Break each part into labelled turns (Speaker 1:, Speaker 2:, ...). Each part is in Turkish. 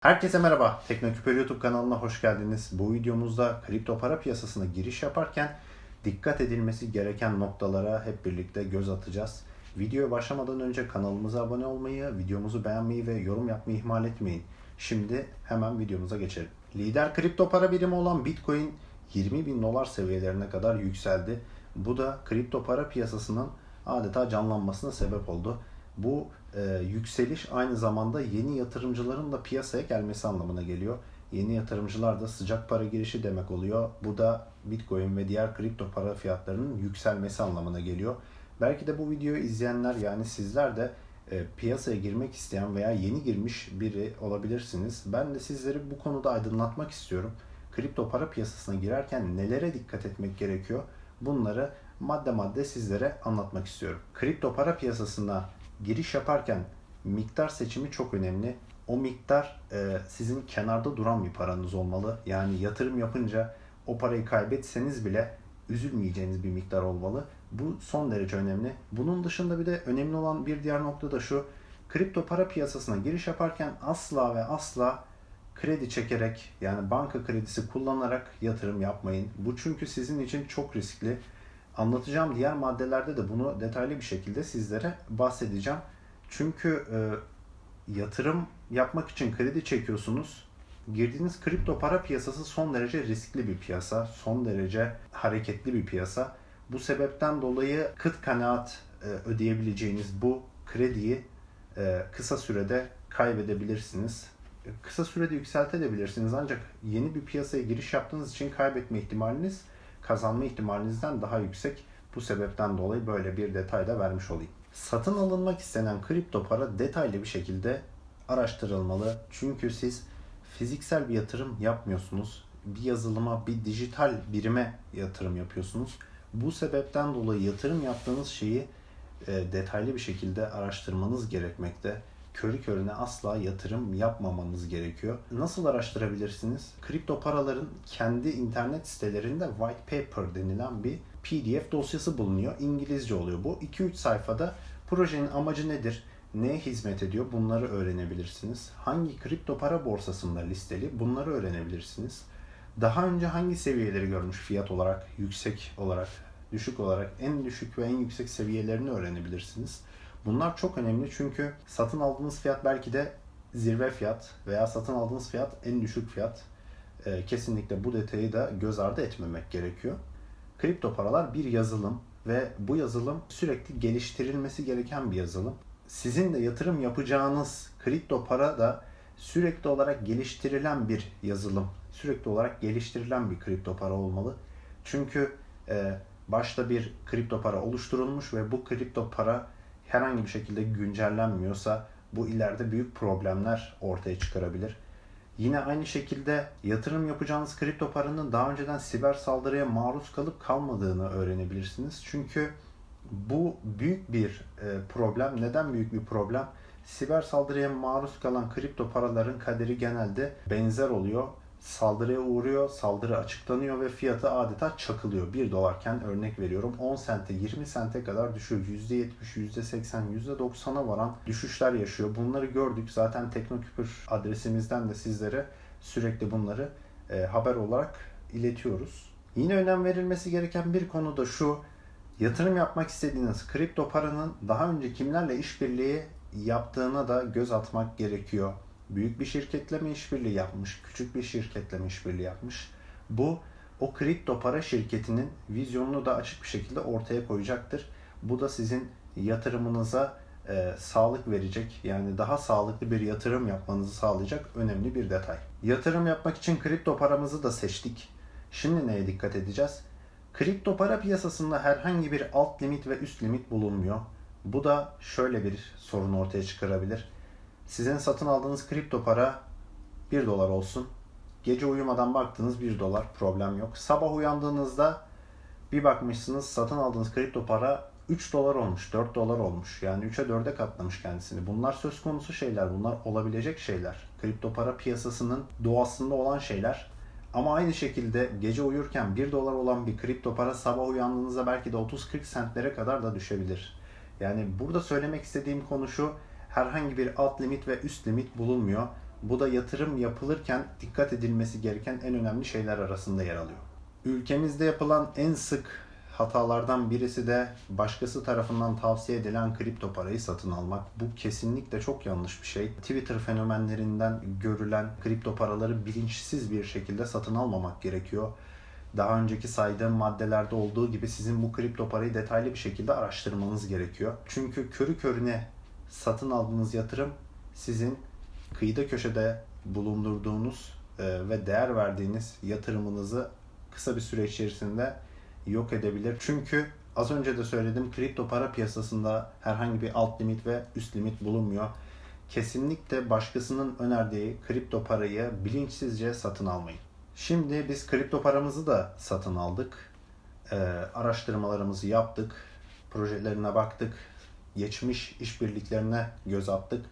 Speaker 1: Herkese merhaba. Teknoküpür YouTube kanalına hoş geldiniz. Bu videomuzda kripto para piyasasına giriş yaparken dikkat edilmesi gereken noktalara hep birlikte göz atacağız. Videoya başlamadan önce kanalımıza abone olmayı, videomuzu beğenmeyi ve yorum yapmayı ihmal etmeyin. Şimdi hemen videomuza geçelim. Lider kripto para birimi olan Bitcoin 20 bin dolar seviyelerine kadar yükseldi. Bu da kripto para piyasasının adeta canlanmasına sebep oldu. Bu e, yükseliş aynı zamanda yeni yatırımcıların da piyasaya gelmesi anlamına geliyor. Yeni yatırımcılar da sıcak para girişi demek oluyor. Bu da Bitcoin ve diğer kripto para fiyatlarının yükselmesi anlamına geliyor. Belki de bu videoyu izleyenler yani sizler de e, piyasaya girmek isteyen veya yeni girmiş biri olabilirsiniz. Ben de sizleri bu konuda aydınlatmak istiyorum. Kripto para piyasasına girerken nelere dikkat etmek gerekiyor? Bunları madde madde sizlere anlatmak istiyorum. Kripto para piyasasına giriş yaparken miktar seçimi çok önemli. O miktar e, sizin kenarda duran bir paranız olmalı. Yani yatırım yapınca o parayı kaybetseniz bile üzülmeyeceğiniz bir miktar olmalı. Bu son derece önemli. Bunun dışında bir de önemli olan bir diğer nokta da şu. Kripto para piyasasına giriş yaparken asla ve asla kredi çekerek yani banka kredisi kullanarak yatırım yapmayın. Bu çünkü sizin için çok riskli. Anlatacağım diğer maddelerde de bunu detaylı bir şekilde sizlere bahsedeceğim. Çünkü e, yatırım yapmak için kredi çekiyorsunuz. Girdiğiniz kripto para piyasası son derece riskli bir piyasa, son derece hareketli bir piyasa. Bu sebepten dolayı kıt kanaat e, ödeyebileceğiniz bu krediyi e, kısa sürede kaybedebilirsiniz. E, Kısa sürede yükseltebilirsiniz ancak yeni bir piyasaya giriş yaptığınız için kaybetme ihtimaliniz kazanma ihtimalinizden daha yüksek. Bu sebepten dolayı böyle bir detay da vermiş olayım. Satın alınmak istenen kripto para detaylı bir şekilde araştırılmalı. Çünkü siz fiziksel bir yatırım yapmıyorsunuz. Bir yazılıma, bir dijital birime yatırım yapıyorsunuz. Bu sebepten dolayı yatırım yaptığınız şeyi e, detaylı bir şekilde araştırmanız gerekmekte. Körü körüne asla yatırım yapmamanız gerekiyor. Nasıl araştırabilirsiniz? Kripto paraların kendi internet sitelerinde white paper denilen bir PDF dosyası bulunuyor. İngilizce oluyor bu. 2-3 sayfada projenin amacı nedir? Neye hizmet ediyor? Bunları öğrenebilirsiniz. Hangi kripto para borsasında listeli? Bunları öğrenebilirsiniz. Daha önce hangi seviyeleri görmüş fiyat olarak, yüksek olarak, düşük olarak en düşük ve en yüksek seviyelerini öğrenebilirsiniz. Bunlar çok önemli çünkü satın aldığınız fiyat belki de zirve fiyat veya satın aldığınız fiyat en düşük fiyat. Ee, kesinlikle bu detayı da göz ardı etmemek gerekiyor. Kripto paralar bir yazılım ve bu yazılım sürekli geliştirilmesi gereken bir yazılım. Sizin de yatırım yapacağınız kripto para da sürekli olarak geliştirilen bir yazılım. Sürekli olarak geliştirilen bir kripto para olmalı. Çünkü e, başta bir kripto para oluşturulmuş ve bu kripto para herhangi bir şekilde güncellenmiyorsa bu ileride büyük problemler ortaya çıkarabilir. Yine aynı şekilde yatırım yapacağınız kripto paranın daha önceden siber saldırıya maruz kalıp kalmadığını öğrenebilirsiniz. Çünkü bu büyük bir e, problem. Neden büyük bir problem? Siber saldırıya maruz kalan kripto paraların kaderi genelde benzer oluyor saldırıya uğruyor, saldırı açıklanıyor ve fiyatı adeta çakılıyor. 1 dolarken örnek veriyorum 10 sente 20 sente kadar düşüyor. %70, %80, %90'a varan düşüşler yaşıyor. Bunları gördük. Zaten Teknoküpür adresimizden de sizlere sürekli bunları e, haber olarak iletiyoruz. Yine önem verilmesi gereken bir konu da şu. Yatırım yapmak istediğiniz kripto paranın daha önce kimlerle işbirliği yaptığına da göz atmak gerekiyor büyük bir şirketle mi işbirliği yapmış, küçük bir şirketle mi işbirliği yapmış? Bu o kripto para şirketinin vizyonunu da açık bir şekilde ortaya koyacaktır. Bu da sizin yatırımınıza e, sağlık verecek yani daha sağlıklı bir yatırım yapmanızı sağlayacak önemli bir detay. Yatırım yapmak için kripto paramızı da seçtik. Şimdi neye dikkat edeceğiz? Kripto para piyasasında herhangi bir alt limit ve üst limit bulunmuyor. Bu da şöyle bir sorun ortaya çıkarabilir sizin satın aldığınız kripto para 1 dolar olsun. Gece uyumadan baktığınız 1 dolar problem yok. Sabah uyandığınızda bir bakmışsınız satın aldığınız kripto para 3 dolar olmuş, 4 dolar olmuş. Yani 3'e 4'e katlamış kendisini. Bunlar söz konusu şeyler, bunlar olabilecek şeyler. Kripto para piyasasının doğasında olan şeyler. Ama aynı şekilde gece uyurken 1 dolar olan bir kripto para sabah uyandığınızda belki de 30-40 sentlere kadar da düşebilir. Yani burada söylemek istediğim konu şu herhangi bir alt limit ve üst limit bulunmuyor. Bu da yatırım yapılırken dikkat edilmesi gereken en önemli şeyler arasında yer alıyor. Ülkemizde yapılan en sık hatalardan birisi de başkası tarafından tavsiye edilen kripto parayı satın almak. Bu kesinlikle çok yanlış bir şey. Twitter fenomenlerinden görülen kripto paraları bilinçsiz bir şekilde satın almamak gerekiyor. Daha önceki saydığım maddelerde olduğu gibi sizin bu kripto parayı detaylı bir şekilde araştırmanız gerekiyor. Çünkü körü körüne satın aldığınız yatırım sizin kıyıda köşede bulundurduğunuz e, ve değer verdiğiniz yatırımınızı kısa bir süre içerisinde yok edebilir. Çünkü az önce de söyledim kripto para piyasasında herhangi bir alt limit ve üst limit bulunmuyor. Kesinlikle başkasının önerdiği kripto parayı bilinçsizce satın almayın. Şimdi biz kripto paramızı da satın aldık. Ee, araştırmalarımızı yaptık. Projelerine baktık. Geçmiş işbirliklerine göz attık.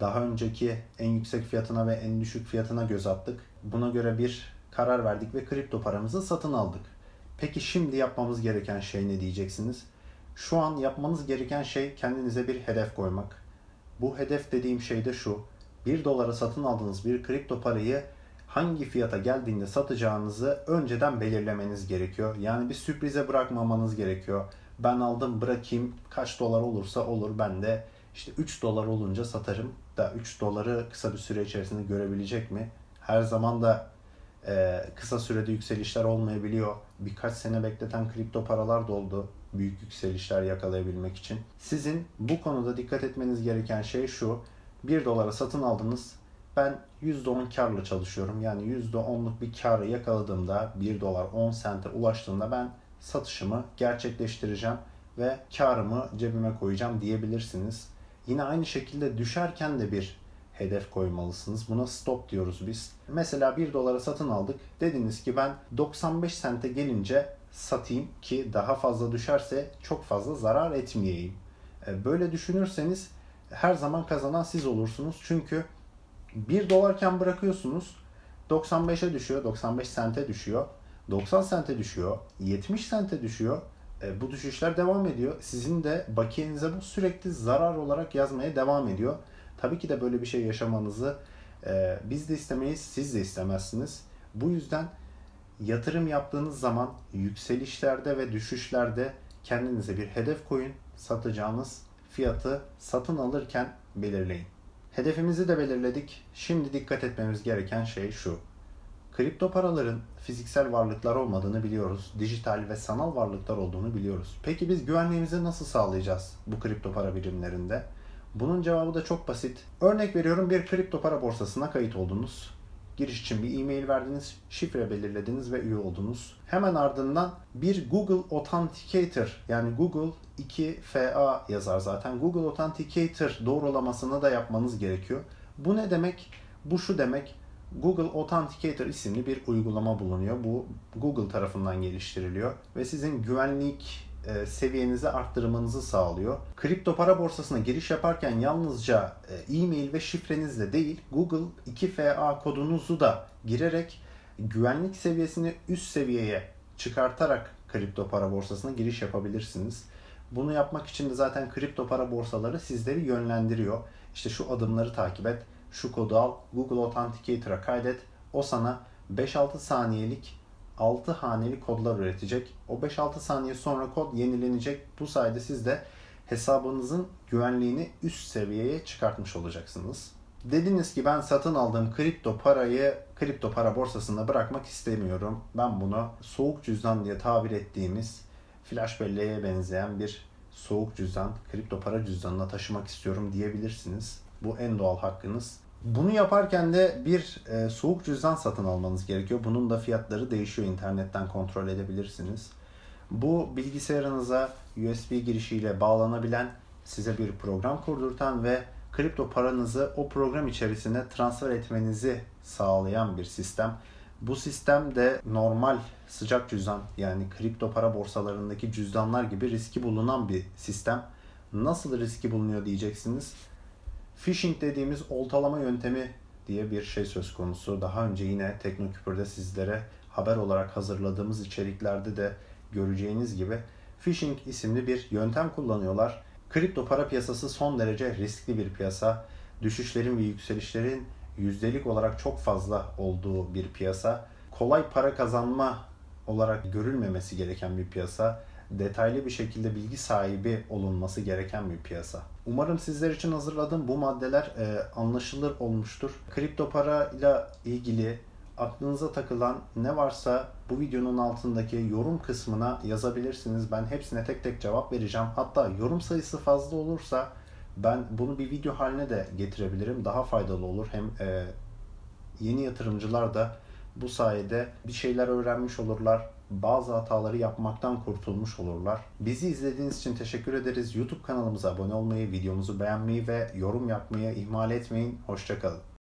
Speaker 1: Daha önceki en yüksek fiyatına ve en düşük fiyatına göz attık. Buna göre bir karar verdik ve kripto paramızı satın aldık. Peki şimdi yapmamız gereken şey ne diyeceksiniz? Şu an yapmanız gereken şey kendinize bir hedef koymak. Bu hedef dediğim şey de şu. 1 dolara satın aldığınız bir kripto parayı hangi fiyata geldiğinde satacağınızı önceden belirlemeniz gerekiyor. Yani bir sürprize bırakmamanız gerekiyor. Ben aldım bırakayım kaç dolar olursa olur ben de işte 3 dolar olunca satarım da 3 doları kısa bir süre içerisinde görebilecek mi? Her zaman da e, kısa sürede yükselişler olmayabiliyor. Birkaç sene bekleten kripto paralar da oldu büyük yükselişler yakalayabilmek için. Sizin bu konuda dikkat etmeniz gereken şey şu. 1 dolara satın aldınız. Ben %10 karla çalışıyorum. Yani %10'luk bir karı yakaladığımda 1 dolar 10 sente ulaştığında ben satışımı gerçekleştireceğim ve karımı cebime koyacağım diyebilirsiniz. Yine aynı şekilde düşerken de bir hedef koymalısınız. Buna stop diyoruz biz. Mesela 1 dolara satın aldık. Dediniz ki ben 95 sente gelince satayım ki daha fazla düşerse çok fazla zarar etmeyeyim. E, böyle düşünürseniz her zaman kazanan siz olursunuz. Çünkü 1 dolarken bırakıyorsunuz 95'e düşüyor, 95 sente düşüyor, 90 sente düşüyor, 70 sente düşüyor. E, bu düşüşler devam ediyor. Sizin de bakiyenize bu sürekli zarar olarak yazmaya devam ediyor. Tabii ki de böyle bir şey yaşamanızı e, biz de istemeyiz, siz de istemezsiniz. Bu yüzden yatırım yaptığınız zaman yükselişlerde ve düşüşlerde kendinize bir hedef koyun. Satacağınız fiyatı satın alırken belirleyin. Hedefimizi de belirledik. Şimdi dikkat etmemiz gereken şey şu. Kripto paraların fiziksel varlıklar olmadığını biliyoruz. Dijital ve sanal varlıklar olduğunu biliyoruz. Peki biz güvenliğimizi nasıl sağlayacağız bu kripto para birimlerinde? Bunun cevabı da çok basit. Örnek veriyorum bir kripto para borsasına kayıt oldunuz. Giriş için bir e-mail verdiniz, şifre belirlediniz ve üye oldunuz. Hemen ardından bir Google Authenticator yani Google 2FA yazar zaten. Google Authenticator doğrulamasını da yapmanız gerekiyor. Bu ne demek? Bu şu demek. Google Authenticator isimli bir uygulama bulunuyor. Bu Google tarafından geliştiriliyor ve sizin güvenlik e, seviyenizi arttırmanızı sağlıyor. Kripto para borsasına giriş yaparken yalnızca e, e-mail ve şifrenizle değil Google 2FA kodunuzu da girerek güvenlik seviyesini üst seviyeye çıkartarak kripto para borsasına giriş yapabilirsiniz. Bunu yapmak için de zaten kripto para borsaları sizleri yönlendiriyor. İşte şu adımları takip et, şu kodu al, Google Authenticator'a kaydet. O sana 5-6 saniyelik 6 haneli kodlar üretecek. O 5-6 saniye sonra kod yenilenecek. Bu sayede siz de hesabınızın güvenliğini üst seviyeye çıkartmış olacaksınız. Dediniz ki ben satın aldığım kripto parayı kripto para borsasında bırakmak istemiyorum. Ben bunu soğuk cüzdan diye tabir ettiğimiz flash belleğe benzeyen bir soğuk cüzdan, kripto para cüzdanına taşımak istiyorum diyebilirsiniz. Bu en doğal hakkınız. Bunu yaparken de bir e, soğuk cüzdan satın almanız gerekiyor. Bunun da fiyatları değişiyor. İnternetten kontrol edebilirsiniz. Bu bilgisayarınıza USB girişiyle bağlanabilen, size bir program kurdurtan ve kripto paranızı o program içerisine transfer etmenizi sağlayan bir sistem. Bu sistem de normal sıcak cüzdan yani kripto para borsalarındaki cüzdanlar gibi riski bulunan bir sistem. Nasıl riski bulunuyor diyeceksiniz. Phishing dediğimiz oltalama yöntemi diye bir şey söz konusu. Daha önce yine Teknoküpür'de sizlere haber olarak hazırladığımız içeriklerde de göreceğiniz gibi phishing isimli bir yöntem kullanıyorlar. Kripto para piyasası son derece riskli bir piyasa. Düşüşlerin ve yükselişlerin yüzdelik olarak çok fazla olduğu bir piyasa. Kolay para kazanma olarak görülmemesi gereken bir piyasa. Detaylı bir şekilde bilgi sahibi olunması gereken bir piyasa. Umarım sizler için hazırladığım bu maddeler e, anlaşılır olmuştur. Kripto para ile ilgili aklınıza takılan ne varsa bu videonun altındaki yorum kısmına yazabilirsiniz. Ben hepsine tek tek cevap vereceğim. Hatta yorum sayısı fazla olursa ben bunu bir video haline de getirebilirim. Daha faydalı olur. Hem e, yeni yatırımcılar da bu sayede bir şeyler öğrenmiş olurlar. Bazı hataları yapmaktan kurtulmuş olurlar. Bizi izlediğiniz için teşekkür ederiz. YouTube kanalımıza abone olmayı, videomuzu beğenmeyi ve yorum yapmayı ihmal etmeyin. Hoşçakalın.